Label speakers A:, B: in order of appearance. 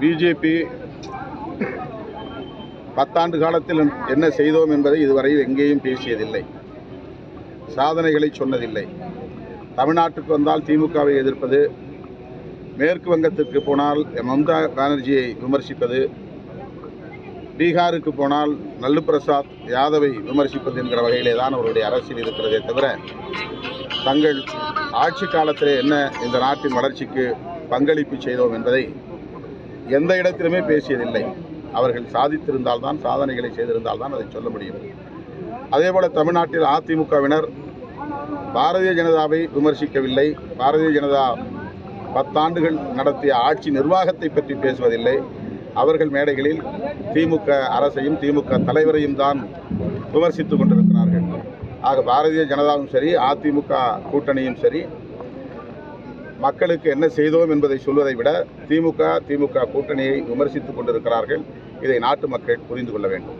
A: BJP பத்தாண்டு காலத்தில் என்ன செய்தோம் என்பதை இதுவரையில் எங்கேயும் பேசியதில்லை. சாதனைகளை சொன்னதில்லை. தமிழ்நாட்டுக்கு வந்தால் திமுகவை எதிர்ப்பது மேற்கு வங்கத்திற்கு போனால் மம்தா பானர்ஜியை விமர்சிப்பது பீகாருக்கு போனால் நல்லு பிரசாத் யாதவை விமர்சிப்பது என்கிற வகையிலே தான் அவருடைய அரசியல் இருக்கிறதே தவிர தங்கள் ஆட்சி காலத்திலே என்ன இந்த நாட்டின் வளர்ச்சிக்கு பங்களிப்பு செய்தோம் என்பதை எந்த இடத்திலுமே பேசியதில்லை. அவர்கள் சாதித்திருந்தால்தான் சாதனைகளை செய்திருந்தால்தான் அதை சொல்ல முடியும். அதேபோல தமிழ்நாட்டில் அதிமுகவினர் பாரதிய ஜனதாவை விமர்சிக்கவில்லை. பாரதிய ஜனதா பத்தாண்டுகள் நடத்திய ஆட்சி நிர்வாகத்தை பற்றி பேசுவதில்லை. அவர்கள் மேடைகளில் திமுக அரசையும் திமுக தலைவரையும் தான் விமர்சித்து கொண்டிருக்கிறார்கள். ஆக பாரதிய ஜனதாவும் சரி அதிமுக கூட்டணியும் சரி மக்களுக்கு என்ன செய்தோம் என்பதை சொல்வதை விட திமுக திமுக கூட்டணியை விமர்சித்துக் கொண்டிருக்கிறார்கள். இதை நாட்டு மக்கள் புரிந்து கொள்ள வேண்டும்.